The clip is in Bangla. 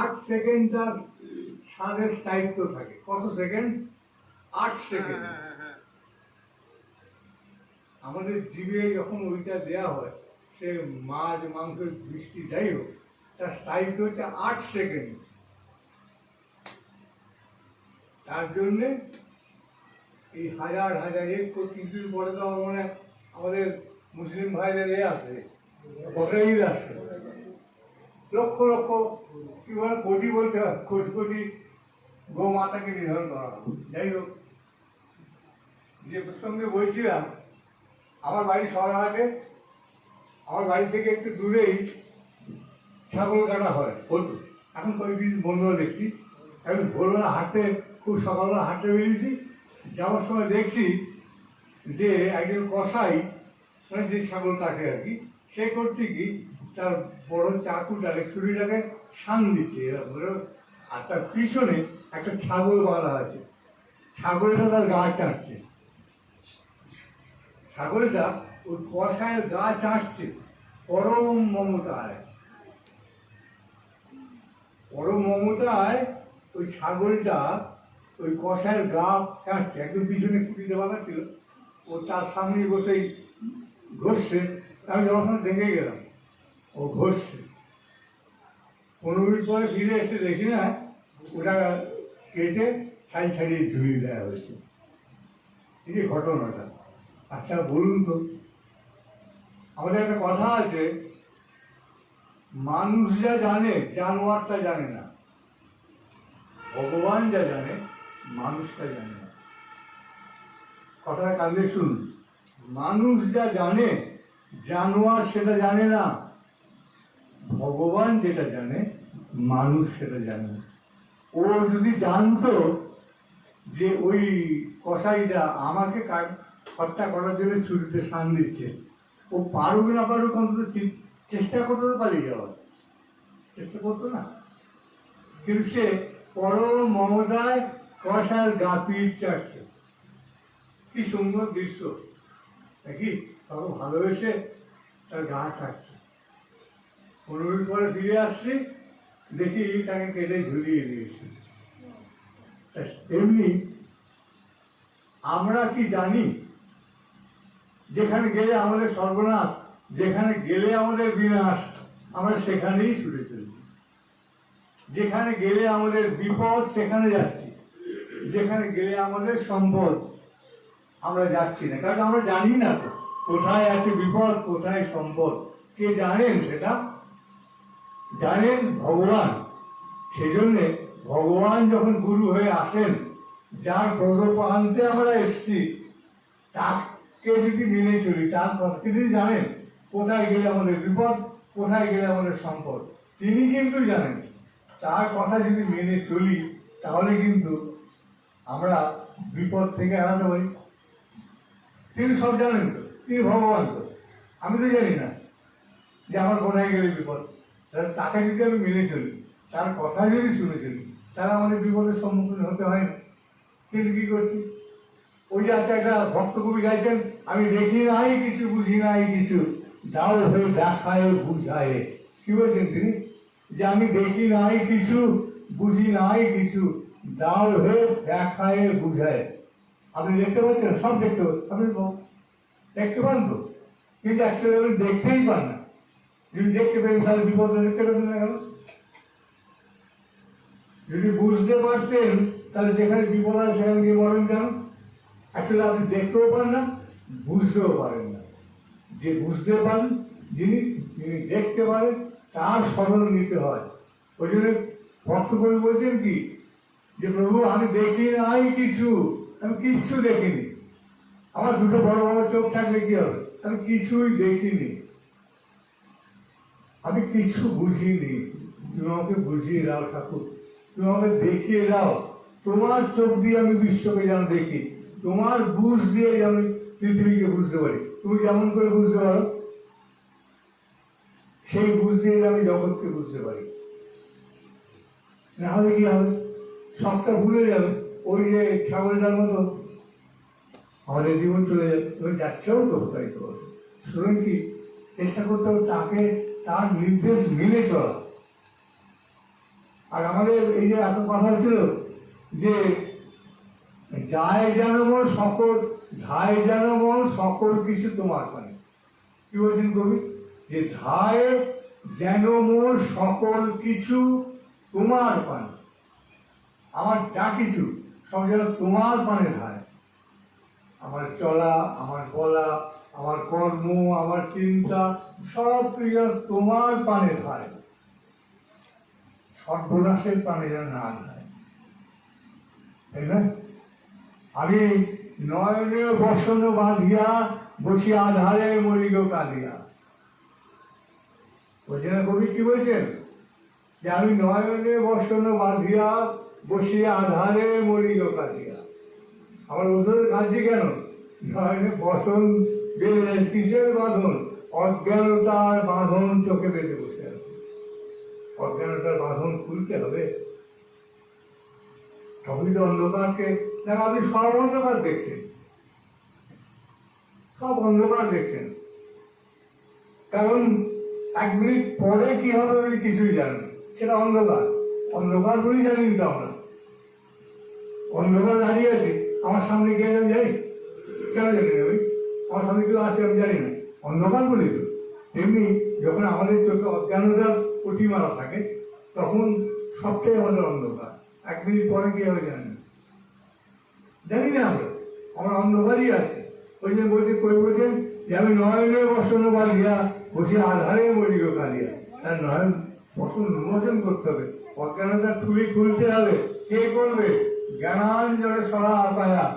আট সেকেন্ড তার স্বাদের স্থায়িত্ব থাকে। কত সেকেন্ড? আট সেকেন্ড। আমাদের জিভে যখন ওইটা দেয়া হয় সে মাছ মাংস বৃষ্টি যাই হোক তার স্থায়িত্ব হচ্ছে আট সেকেন্ড। তার জন্যে এই হাজার হাজার এক কিছুর পরে তো আমার মনে আমাদের মুসলিম ভাইদের এ আছে বকরিদ আছে। লক্ষ লক্ষ কি বলে কোটি বলতে হয়, কোটি কোটি গোমাতাকে নিধন করা হবে যাই হোক, যে প্রসঙ্গে বলছিলাম, আমার বাড়ি শহরহাটে, আমার বাড়ি থেকে একটু দূরেই ছাগল কাটা হয় হতো এখন কয়েকদিন বন্ধ দেখছি। আমি ভোরবেলা হাঁটতে, খুব সকালবেলা হাঁটতে বেরিয়েছি। যাওয়ার সময় দেখছি যে একজন কসাই মানে যে ছাগল কাটে আর কি, সে করছে কি তার বড় চাকুটাকে, ছুরিটাকে ছান দিচ্ছে এরকম। আর তার পিছনে একটা ছাগল বাঁধা আছে। ছাগলটা তার গা চাটছে। ছাগলটা ওই কষায়ের গা চাটছে। পরম মমতায়। পরম মমতায় ওই ছাগলটা ওই কষায়ের গা চাটছে। একদম পিছনে খুঁটিতে বাঁধা ছিল। ও তার সামনে বসেই ঘষছে। আমি যখন দেখে গেলাম ও ঘষছে পনেরো মিনিট পরে ফিরে এসে দেখি না, ওটা কেটে ছাই ছাড়িয়ে ঝুলিয়ে দেওয়া হয়েছে। এই ঘটনাটা। আচ্ছা বলুন তো। আমাদের একটা কথা আছে, মানুষ যা জানে জানোয়ারটা জানে না। ভগবান যা জানে মানুষটা জানে না। কথাটা কাঁদলে শুনুন। মানুষ যা জানে, জানোয়ার সেটা জানে না। ভগবান যেটা জানে, মানুষ সেটা জানে। ও যদি জানতো যে ওই কসাইটা আমাকে হত্যা করার জন্য ছুরিতে সান দিচ্ছে, ও পারুক না পারুক অন্তত চেষ্টা করতে তো পালিয়ে যাওয়ার। চেষ্টা করতো না। কিন্তু সে পরম মমতায় কষার গা পিঠ চাটছে। কি সুন্দর দৃশ্য। নাকি? তখন ভালোবেসে তার গা চাটছে। পনেরো মিনিট পরে ফিরে আসছি, দেখি তাকে কেটে ঝুলিয়ে দিয়েছি। তেমনি আমরা কি জানি, যেখানে গেলে আমাদের সর্বনাশ, যেখানে গেলে আমাদের বিনাশ, আমরা সেখানেই ছুটে চলছি। যেখানে গেলে আমাদের বিপদ, সেখানে যাচ্ছি। যেখানে গেলে আমাদের সম্পদ, আমরা যাচ্ছি না। কারণ আমরা জানি না তো, কোথায় আছে বিপদ, কোথায় সম্পদ। কে জানেন সেটা? জানেন ভগবান। সেজন্যে ভগবান যখন গুরু হয়ে আসেন, যার পদপ্রান্তে আমরা এসছি, তাকে যদি মেনে চলি, তার যদি জানেন, কোথায় গেলে আমাদের বিপদ, কোথায় গেলে আমাদের সম্পদ, তিনি কিন্তু জানেন। তার কথা যদি মেনে চলি, তাহলে কিন্তু আমরা বিপদ থেকে এড়াতে পারি। তিনি সব জানেন তো, তিনি ভগবান তো। আমি তো জানি না যে আমার কোথায় গেলে বিপদ। তাহলে তাকে যদি আমি মেনে চলি, তার কথা যদি শুনে চলি, তাহলে আমাদের বিপদের সম্মুখীন হতে হয় না। কিন্তু কী করছি? ওই যে আছে একটা ভক্ত কবি গাইছেন, আমি দেখি নাই কিছু, বুঝি নাই কিছু, দাও হয়ে দেখায়, বুঝায়। কি বলছেন তিনি? যে আমি দেখি নাই কিছু, বুঝি নাই কিছু, দাও হয়ে দেখায়, বুঝায়। আপনি দেখতে পাচ্ছেন? সব দেখতে পাচ্ছেন। আপনি দেখতে পান তো? কিন্তু অ্যাকচুয়ালি আপনি দেখতেই পান না। যদি দেখতে পেন তাহলে বিপদ দেখতে পেতেন না কেন? যদি বুঝতে পারতেন, তাহলে যেখানে বিপদ আছে সেখানে গিয়ে বলেন কেন? আসলে আপনি দেখতেও পারেন না, বুঝতেও পারেন না। যে বুঝতে পারেন যিনি যিনি দেখতে পারেন, তার স্মরণ নিতে হয়। ওই জন্য ভক্ত কবি বলছেন কি, যে প্রভু, আমি দেখি নাই কিছু, আমি কিচ্ছু দেখিনি। আমার দুটো বড় বড় চোখ থাকলে কি হবে? আমি কিছুই দেখিনি। আমি কিছু বুঝিনি। তুমি আমাকে বুঝিয়ে দাও, ঠাকুর। তুমি আমাকে দেখিয়ে দাও। তোমার চোখ দিয়ে আমি বিশ্বকে যেন দেখি, তোমার বুঝ দিয়ে আমি পৃথিবীকে বুঝতে পারি। তুমি যেমন করে বুঝতে পারো? সেই বুঝ দিয়ে আমি জগৎকে বুঝতে পারি। না হলে কি হবে? সবটা ভুলে যাবে। ওই যে ছাগলটার মতো আমাদের জীবন চলে যাবে তুমি যাচ্ছেও তো তাই তো। সুতরাং কি, চেষ্টা করতে হবে তাকে তার নির্দেশ মেনে চলা। আর আমাদের এই যে এত কথা ছিল যে, যায় যেন মন সকল ধায় মন সকল কিছু তোমার পানে কি বলছেন কবি? যে, ধায় যেন মোর সকল কিছু তোমার পানে আমার যা কিছু, সব যেন তোমার পানে ধায়। আমার চলা, আমার বলা আমার কর্ম, আমার চিন্তা, সব কিছু যেন তোমার পানে ধায় সর্বনাশের পানে যেন না ধায় তাই না? আমি নয়নে বসন বাঁধিয়া বসি আধারে মরিগ কাঁদিয়া। বলছেন না কবি, কি বলছেন? যে আমি নয়নে বসন বাঁধিয়া বসি আধারে মরিগ কাঁদিয়া। আমার ওষুধ কাঁদছি কেন? নয়নে বসন কিসের বাঁধন? অজ্ঞানতার বাঁধন চোখে বেঁধে বসে আছে। অজ্ঞানতার বাঁধন খুলতে হবে। তবেই তো অন্ধকারকে দেখো আপনি সব অন্ধকার দেখছেন, সব অন্ধকার দেখছেন। কারণ এক মিনিট পরে কি হবে আপনি কিছুই জানেন না। সেটা অন্ধকার। অন্ধকার বলেই জানি তো আমরা। অন্ধকার দাঁড়িয়ে আছে। আমার সামনে কে আমি জানি। কেন জানি না কেউ আছে, আমি জানি না। অন্ধকার বলি তো। তেমনি যখন আমাদের চোখে অজ্ঞানতার উঠি মারা থাকে, তখন সবটাই আমাদের অন্ধকার। এক মিনিট পরে কি হবে জানি না। জানি না আমরা। আমার অন্ধকারই আছে। ওই জন্য বলছে, কই বলছেন? যে আমি নয়নে বসন বালিয়া বসে আধারে মরিগ কালিয়া। তার নয়ন বসন উন্মোচন করতে হবে। অজ্ঞানতা খুলি খুলতে হবে। কে করবে? জ্ঞানাঞ্জনে সরা পায়া।